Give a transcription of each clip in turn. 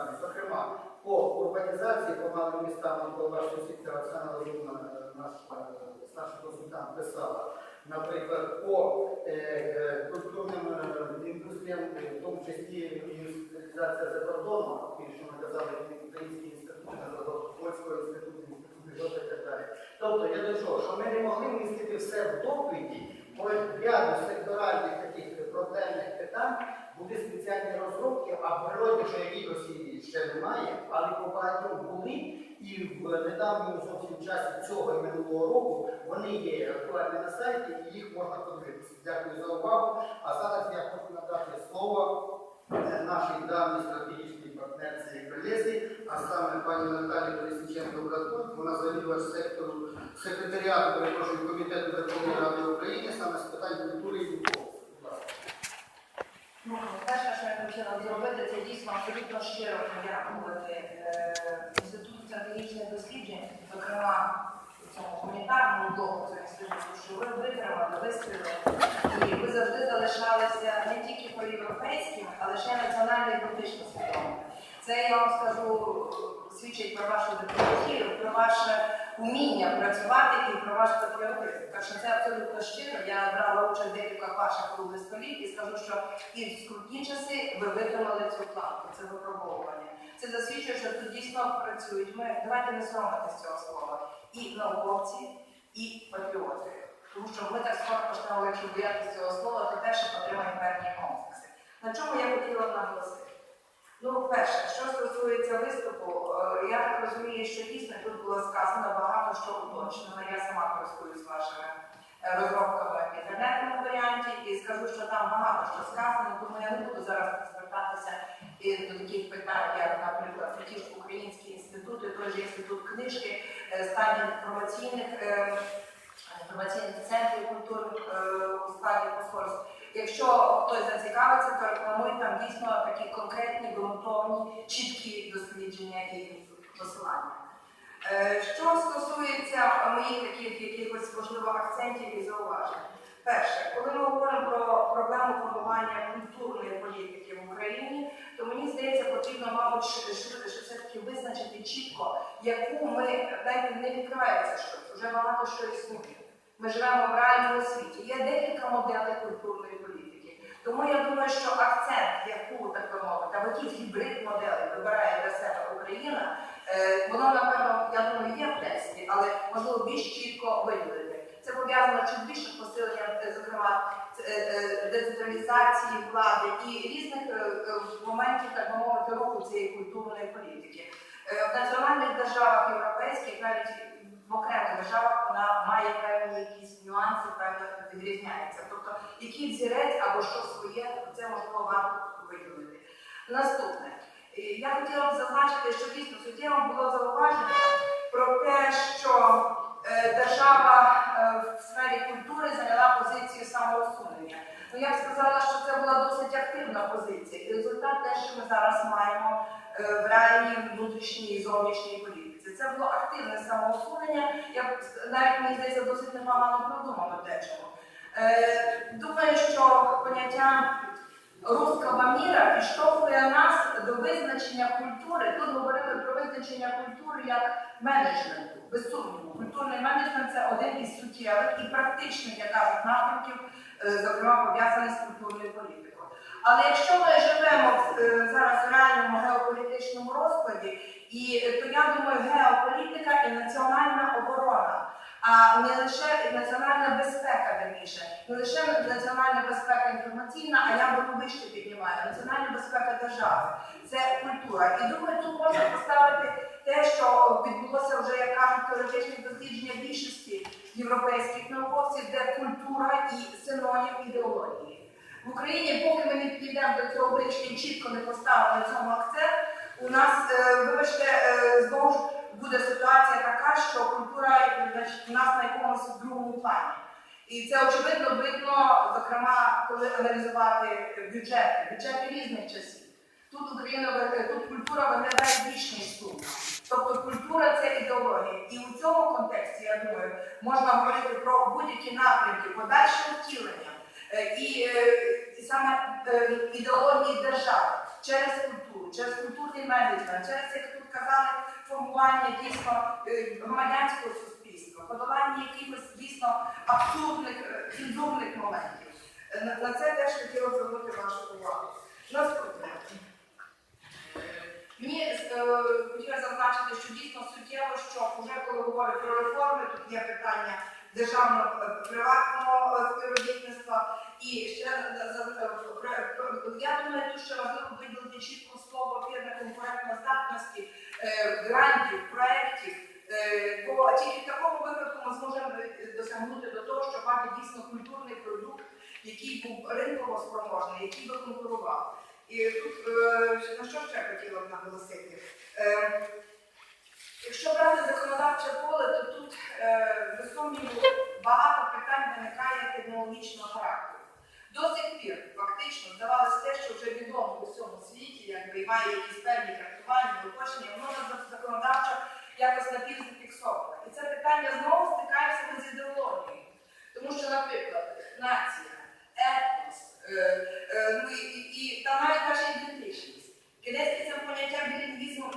питання. Зокрема, по урбанізації, по малим містам, по вашій сітці Оксана Леонівна, е, наш е, консультант писала, наприклад, по е, е, культурним е, індустріям, в тому числі інституціалізація за кордоном, що ми казали, українські інститути, наприклад, польського інституту, Жовта і так далі. Тобто я до чого, що ми не могли вмістити все в доповіді, по ряду секторальних таких проблемних питань були спеціальні розробки, а в природі, що якихось ще немає, але по багатьом були, і в недавньому зовсім часі цього і минулого року вони є актуальні на сайті, і їх можна подивитися. Дякую за увагу. А зараз я хочу надати слово е, нашій давній стратегічній партнерці і а саме пані Наталі Борисиченко Братун, вона завідувач сектору секретаріату, перепрошую, комітету Верховної Ради України саме з питань культури і перше, що я хотіла зробити, це дійсно абсолютно щиро подякувати е, Інституту стратегічних досліджень, зокрема цьому гуманітарному цього інституту, що ви витримали, вистріли, і ви завжди залишалися не тільки по-європейським, але ще й національно і політично свідомим. Це я вам скажу свідчить про вашу дипломатію, про ваше уміння працювати і про ваш патріотизм. Так що це абсолютно щиро. Я брала участь в декількох ваших круглих столів і скажу, що і в скрутні часи ви витримали цю планку, це випробовування. Це засвідчує, що тут дійсно працюють. Ми давайте не соромитися цього слова. І науковці, і патріоти. Тому що ми так скоро почнемо, якщо боятися цього слова, то теж отримаємо певні комплекси. На чому я хотіла наголосити? Ну, перше, що стосується виступу, е, я так розумію, що дійсно тут було сказано багато що уточнено. Я сама користуюсь вашими е, розробками в інтернетному варіанті і скажу, що там багато що сказано, тому я не буду зараз звертатися і до таких питань, як, наприклад, ті ж українські інститути, той же інститут книжки, е, стан інформаційних е, інформаційних центрів культурних е, у складі посольств. Якщо хтось зацікавиться, то рекламують там дійсно такі конкретні, ґрунтовні, чіткі дослідження і посилання. Е, Що стосується моїх таких якихось можливо акцентів і зауважень. Перше, коли ми говоримо про проблему формування культурної політики в Україні, то мені здається, потрібно, мабуть, все-таки визначити чітко, яку ми навіть не відкривається щось, вже багато що існує. Ми живемо в реальному світі. Є декілька моделей культурної. Тому я думаю, що акцент, яку так би мовити, або якийсь гібрид моделей вибирає для себе Україна, е, воно напевно, я думаю, є в тексті, але можливо більш чітко виділити. Це пов'язано чим більше посилення, е, зокрема, е, децентралізації влади і різних моментів, так би мовити, руху цієї культурної політики. В національних державах європейських, навіть в окремих державах, вона має певні якісь нюанси, певно відрізняється. Тобто, який взірець або що своє, це можливо варто виділити. Наступне. Я хотіла б зазначити, що дійсно суттєво було зауваження про те, що е, держава е, в сфері культури зайняла позицію самоусунення. Ну я б сказала, що це була досить активна позиція. І результат те, що ми зараз маємо е, в реальній внутрішній і зовнішній політиці. Це було активне самоусунення. Я навіть мені здається досить непогано продумано дечого. Е, думаю, що поняття руского міра підштовхує нас до визначення культури. Тут говорили про визначення культури як менеджменту. Без сумніву, культурний менеджмент це один із суттєвих і практичних, я кажу, напрямків, е, зокрема пов'язаний з культурною політикою. Але якщо ми живемо в, е, і е, то я думаю, геополітика і національна оборона. А не лише національна безпека, верніше, не лише національна безпека інформаційна, а я би вище піднімаю національна безпека держави. Це культура. І думаю, тут можна поставити те, що відбулося вже, як кажуть, теоретичні дослідження більшості європейських науковців, де культура і синонім ідеології. В Україні, поки ми не підійдемо до цього і чітко не поставимо цьому акцент, у нас, е, вибачте, е, знову ж буде ситуація така, що культура у нас на якомусь другому плані. І це очевидно видно, зокрема, коли аналізувати бюджети, бюджети різних часів. Тут Україна ви- тут культура виглядає вічний сум. Тобто культура це ідеологія. І у цьому контексті, я думаю, можна говорити про будь-які напрямки, подальше втілення е, і, е, і саме е, ідеології держави. Через культуру, через культурний менеджмент, через, як тут казали, формування дійсно е, громадянського суспільства, подолання якихось дійсно абсурдних цензурних моментів. Е, На, це теж хотіла звернути вашу увагу. Наступне. Мені е, хотіла зазначити, що дійсно суттєво, що вже коли говорять про реформи, тут є питання державного приватного співробітництва. І ще я думаю, ще важливо виділити чітко слово фірми конкурентноздатності, е, грантів, проєктів. Е, Бо тільки в такому випадку ми зможемо досягнути до того, щоб мати дійсно культурний продукт, який був ринково спроможний, який би конкурував. І тут е, на що ще хотіла б наголосити? Якщо брати законодавче поле, то тут е, без сумніву багато питань виникає технологічного характеру. До сих пір фактично здавалося те, що вже відомо у всьому світі, якби і має якісь певні трактування, уточнення, воно законодавчо якось напівзафіксовано. І це питання знову стикається з ідеологією. Тому що, наприклад, нація, етнос, е, е, ну, і, і, там навіть наша ідентичність. Кидайське це поняття білінгвізму,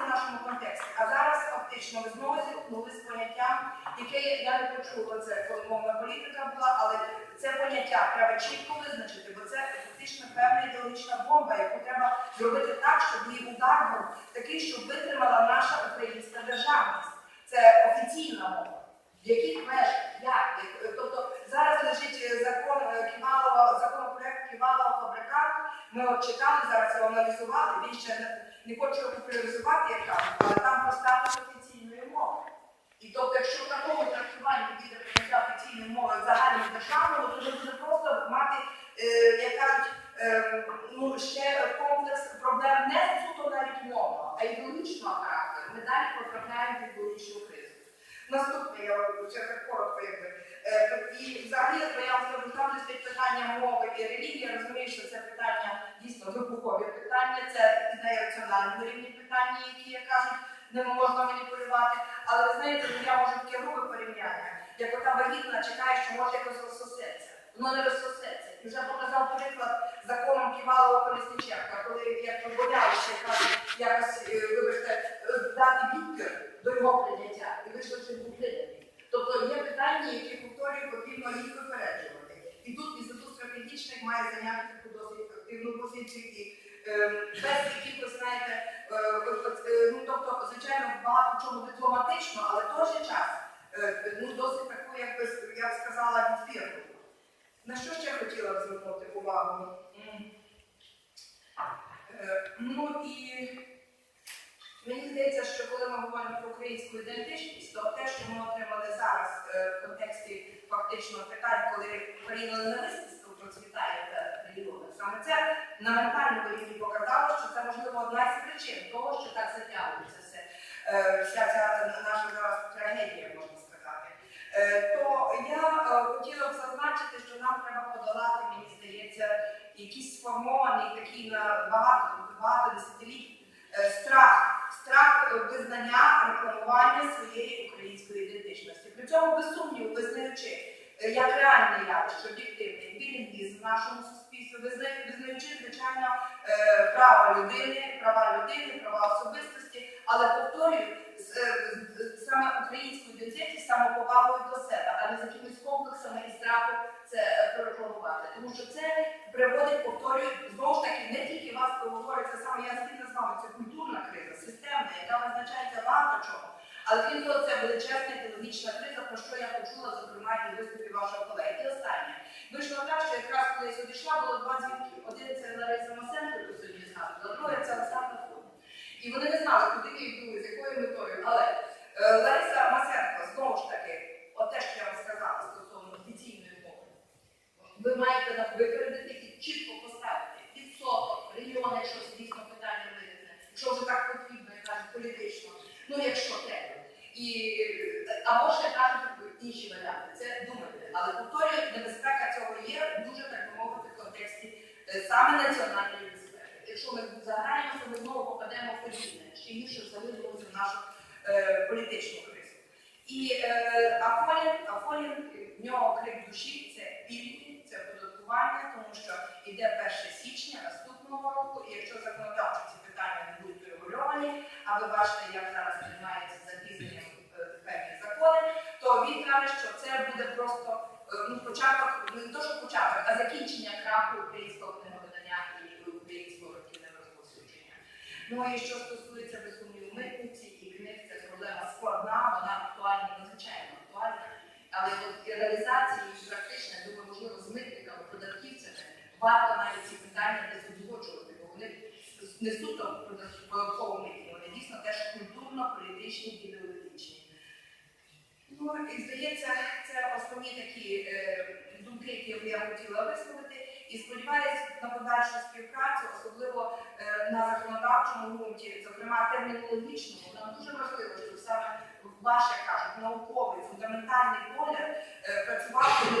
в нашому контексті. А зараз фактично ми знову зіткнулися з поняттям, яке я не почула, це коли мовна політика була, але це поняття треба чітко визначити, бо це фактично певна ідеологічна бомба, яку треба зробити так, щоб її удар був такий, щоб витримала наша українська державність. Це офіційна мова. В яких межах? Як? Тобто зараз лежить закон е, Ківалова, законопроект Ківалова фабрикат. Ми от читали зараз його аналізували. Він ще не, не хоче популяризувати, як кажуть, але там статус офіційної мови. І тобто, якщо в такому трактуванні офіційної мови загальної державного, то ми буде просто мати, е, як кажуть, е, ну, ще комплекс проблем не суто навіть мовного, а ідеологічного характеру. Ми далі потрапляємо в ідеологічну кризу. Наступне, я ще так коротко якби. Е, І взагалі там стоїть питання мови і релігії, я розумію, що це питання дійсно вибухові питання, це на раціональному рівні питання, які, як кажуть, не можна маніпулювати. Але ви знаєте, ну, я можу таке грубе порівняння, як ота вагітна чекає, що може якось розсосеться. Воно не розсосеться. І вже показав приклад законом Ківалова Колесниченка, коли як боялися кажуть, якось, е, вибачте, дати відкер до його прийняття, і вийшло, що був прийнятий. Тобто є питання, які повторюю, потрібно їх випереджувати. І тут інститут стратегічних має зайняти таку досить активну позицію і е, без якихось, знаєте, е, е, ну тобто, звичайно, багато чому дипломатично, але той же час ну, досить таку, як би я б сказала, відфірну. На що ще хотіла б звернути увагу? Е, Ну і Мені здається, що коли ми говоримо про українську ідентичність, то те, що ми отримали зараз е, в контексті фактично питань, коли Україна ненависництво процвітає в регіонах, саме це на ментальному рівні показало, що це можливо одна з причин того, що так затягується е, вся ця наша зараз трагедія, можна сказати. Е, То я е, хотіла б зазначити, що нам треба подолати, мені здається, якийсь сформований такий на багато багато десятиліть е, страх страх е, визнання рекламування своєї української ідентичності. При цьому без сумніву визнаючи е, як реальне явище, об'єктивний білінгвізм в нашому суспільстві, визна- визнаючи, звичайно, е, права людини, права людини, права особистості, але повторюю, е, саме українську ідентичність самоповагою до себе, а не з якимись комплексами і страхом це е. Тому що це приводить, повторюю, знову ж таки, не тільки вас говорить, це саме я згідна з вами, це культурна криза, системна, яка визначається багато чого. Але крім того, це величезна ідеологічна криза, про що я почула, зокрема, і виступі вашого колеги. І останнє. Вийшло так, що якраз коли я сюди було два дзвінки. Лариса Масенко, яку сьогодні згадувала, другий це Олександр Фон. І вони не знали, куди я йду, з якою метою. Але е, Лариса Масенко, знову ж таки, от те, що я вам сказала стосовно офіційної мови, ви маєте випередити і чітко поставити відсоток, регіон, якщо дійсно питання виникне, якщо вже так потрібно, я кажу, політично, ну якщо треба. І, е, або ще кажуть інші варіанти, це думайте. Але повторюю, небезпека цього є дуже, так би мовити, в контексті е, саме національної безпеки. Якщо ми заграємося, ми знову попадемо в подібне, ще гірше залишимося в нашу е, політичну кризу. І е, Афолін, Афолін, в нього крик душі це пільги, це оподаткування, тому тому що йде 1 січня наступного року, і якщо законодавчо ці питання не будуть регульовані, а ви бачите, як зараз приймаються з запізненням е, певні закони, то він каже, що це буде просто е, ну, початок, не то, що початок, а закінчення краху українського книговидання і українського архівного розповсюдження. Ну і що стосується без сумніву митниці і книг, це проблема складна, вона актуальна, надзвичайно актуальна. Але от реалізації і практично, я думаю, можливо, з митниками, податківцями варто навіть ці питання десь узгоджувати, бо вони не суто податково вони дійсно теж культурно-політичні ідеологічні. Ну і здається, це основні такі е, думки, які я хотіла висловити. І сподіваюся на подальшу співпрацю, особливо е, на законодавчому ґрунті, зокрема термінологічному. Нам дуже важливо, щоб саме ваш, як кажуть, науковий фундаментальний погляд е, працював,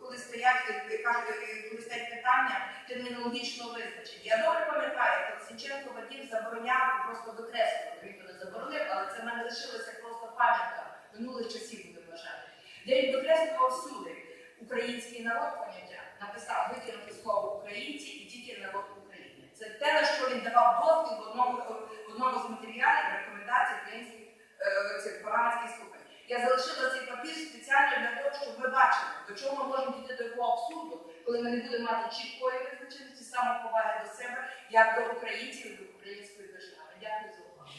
коли, стоять кажуть, е, коли стоять питання термінологічного визначення. Я добре пам'ятаю, як Сінченко Вадим забороняв просто викреслював. Він не заборонив, але це в мене лишилося просто пам'ятка минулих часів, будемо вважати. Де він викреслював всюди український народ поняття, написав викинути слово українці і тільки народ. Це те, на що він давав дозвіл в одному, з матеріалів рекомендацій українських е, цих парламентських слухань. Я залишила цей папір спеціально для того, щоб ви бачили, до чого ми можемо дійти до якого абсурду, коли ми не будемо мати чіткої визначеності самоповаги до себе, як до українців до української держави. Дякую за увагу.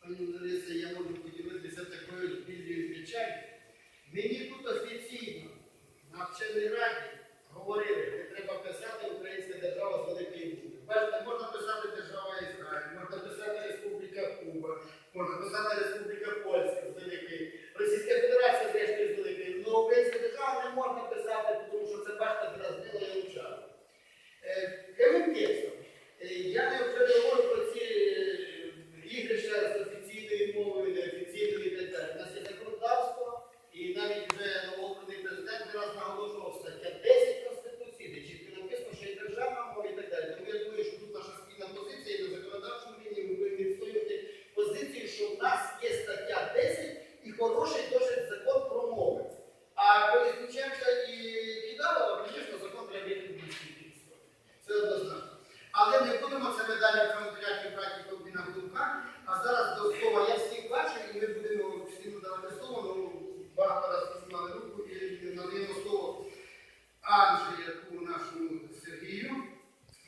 Пані Лариса, я можу поділитися такою спільною печалью. Мені